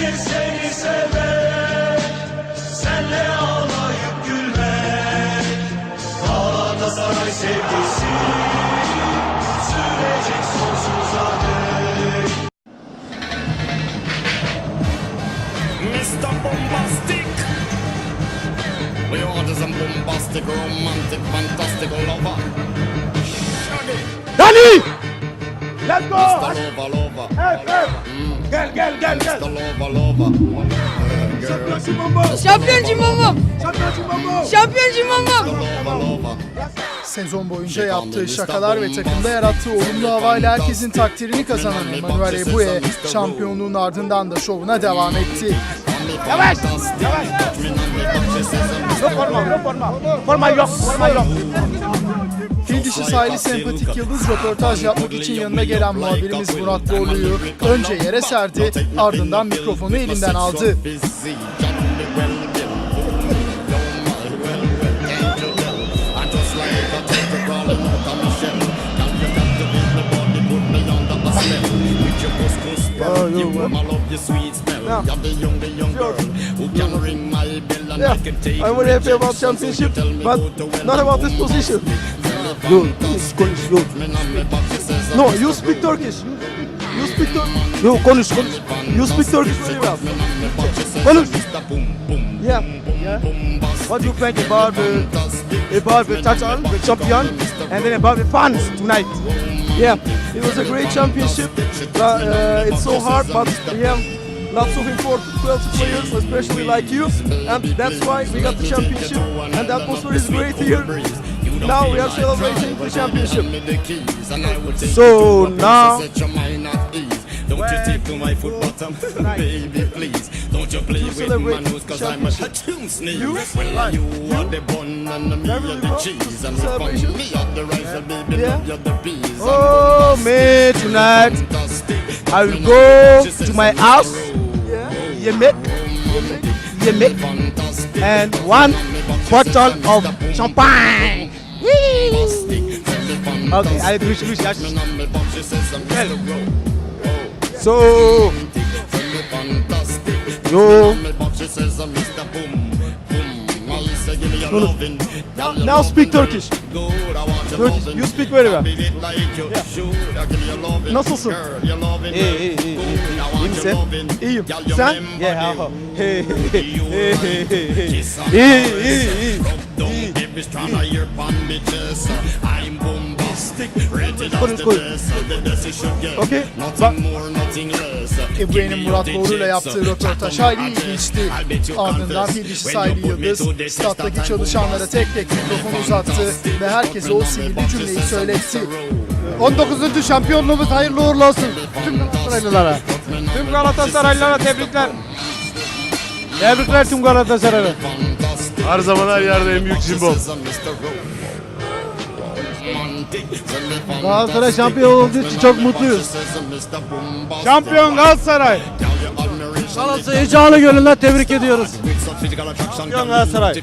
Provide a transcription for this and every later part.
nedir seni sevmek Senle ağlayıp gülmek Galatasaray sevgisi Sürecek sonsuza dek Mr. Bombastic. We order some bombastic, romantic, fantastic lover. Shaggy. Dani! Let's go! Mr. Lover, lover. Hey, hey. Gel gel gel gel. Cimbombo. Şampiyon Cimbombo! Şampiyon Cimbombo. Şampiyon. Sezon boyunca yaptığı şakalar ve takımda yarattığı olumlu havayla herkesin takdirini kazanan Emmanuel Eboué şampiyonluğun ardından da şovuna devam etti. Yavaş. Yavaş. Yok forma yok forma. Forma yok. Forma yok. Fil dişi sahili sempatik yıldız röportaj yapmak için yanına gelen muhabirimiz Murat Borlu'yu önce yere serdi ardından mikrofonu elinden aldı. Girl, you got to make me body put me under a spell. With your couscous spell, you I love your sweet smell. You're the young, the young girl who can ring my bell and I can take I want to hear about championship, but not about this position. You, no, you speak Turkish. You speak Turkish. Yo, konuş, konuş. You speak Turkish very well. Konuş. Yeah. Yeah. What do you think about the about the title, the champion, and then about the fans tonight? Yeah, it was a great championship. Uh, uh, it's so hard, but yeah, lots of important 12 players, especially like you, and that's why we got the championship. And the atmosphere is great here. Now we are celebrating the championship. So now- Don't you take to my foot bottom, baby, please. Don't you play with my nose, cause I'm a tune sneeze. Well, you are the bun and me are the cheese. And Celebration. me are the rice, and baby, Yeah. love you're the peas. Oh, me tonight. I will go to my house, Yeah, Yemek, Yemek, Fantastic. and one bottle of champagne. Okay, I wish, wish, wish. So, yo, now speak Turkish. Turkish, you speak very well. Nasılsın? İyi iyi iyi. İyi misin? İyiyim. Sen? Yeah. Hey, hey, hey, hey, hey. İyi, iyi, iyi. On your bandages. I'm bombastic, rated as the best. The best you should get. Okay. Nothing more, nothing less. Eboué'nin Murat Borlu'yla yaptığı röportaj hayli ilginçti. Ardından Fil dişi sahili yıldız stat'taki çalışanlara tek tek mikrofon uzattı ve herkese o sihirli cümleyi söyletti. 19. şampiyonluğumuz hayırlı uğurlu olsun. Tüm Galatasaraylılara. Tüm Galatasaraylılara tebrikler. Tebrikler tüm Galatasaray'a. Her zaman her yerde en büyük cimbom. Galatasaray şampiyon olduğu için çok mutluyuz. Şampiyon Galatasaray. Galatasaray'ı canı gönülden tebrik ediyoruz. Şampiyon Galatasaray.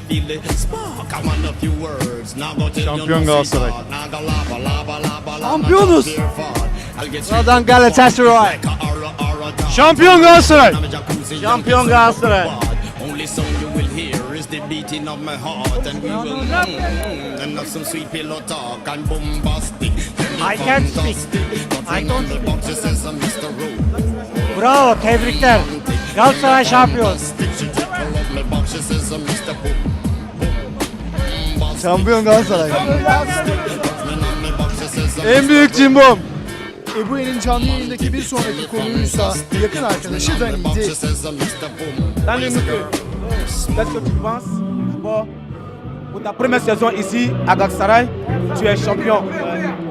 Şampiyon Galatasaray. Şampiyonuz. Buradan Galatasaray. Şampiyon Galatasaray. Şampiyon Galatasaray. Beating of my heart, and we will mm, mm, and have some sweet pillow talk and bombastic. I can't speak. I don't speak. Bravo, tebrikler. Galatasaray şampiyon. Şampiyon Galatasaray. En büyük cimbom. Eboué'nin canlı yayındaki bir sonraki konuysa yakın arkadaşı Dani'ydi. Dans les nucléaires. Qu'est-ce que tu penses? Bon, pour ta première saison ici à Galatasaray, tu es champion.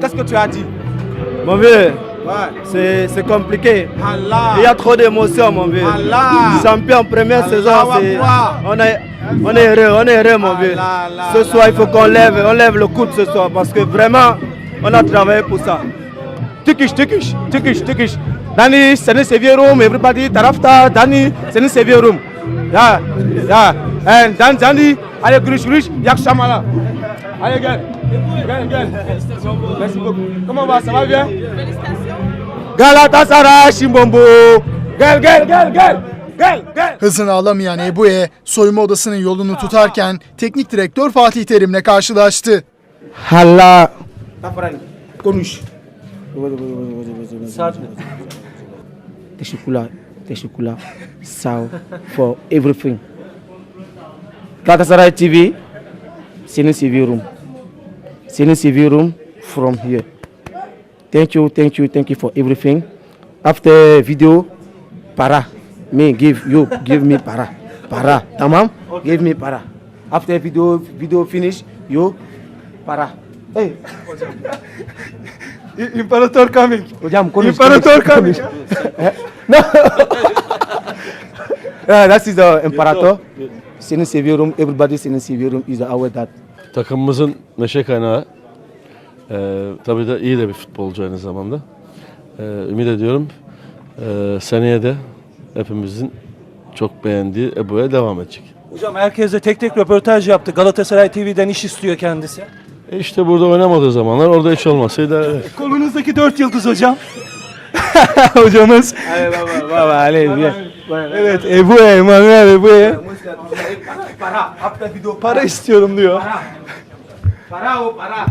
Qu'est-ce que tu as dit? Mon vieux, Ouais. c'est c'est compliqué. Allah. Il y a trop d'émotions, mon vieux. Allah. Champion première Allah saison, on est on est heureux, on est heureux, mon vieux. Ce soir, il faut qu'on lève, on lève le coude ce soir parce que vraiment, on a travaillé pour ça. Turkish, Turkish, Turkish, Turkish. Dani, seni seviyorum. Everybody tarafta. Dani, seni seviyorum. Ya, ya. And Dan, Dani, allez, gülüş, gülüş. İyi akşamlar. Allez, gel. Gel, gel. Merci beaucoup. Comment va, ça va bien? Galatasaray, Chimbombo. Gel, gel, gel, gel. Gel gel. Hızını alamayan Ebu'ye soyunma odasının yolunu tutarken teknik direktör Fatih Terim'le karşılaştı. Hala. Konuş. Teşekkürler. Sağ ol for everything. Galatasaray TV. Seni seviyorum. Seni seviyorum from here. Thank you, thank you, thank you for everything. After video, para. Me give you, give me para. Para, tamam? Give me para. After video, video finish, you para. Hey. İmparator coming. Hocam konuş. İmparator coming. no. yeah, that is the imperator. Seni seviyorum. Everybody seni seviyorum. Is our dad. Takımımızın neşe kaynağı. Ee, tabii de iyi de bir futbolcu aynı zamanda. Ee, ümit ediyorum ee, seneye de hepimizin çok beğendiği Ebu'ya devam edecek. Hocam herkese tek tek röportaj yaptı. Galatasaray TV'den iş istiyor kendisi. E işte burada oynamadığı zamanlar orada hiç olmasaydı evet. Kolunuzdaki dört yıldız hocam. Hocamız. Evet Ebu Emanuel Ebu. Para, after video. Para istiyorum diyor. Para o para.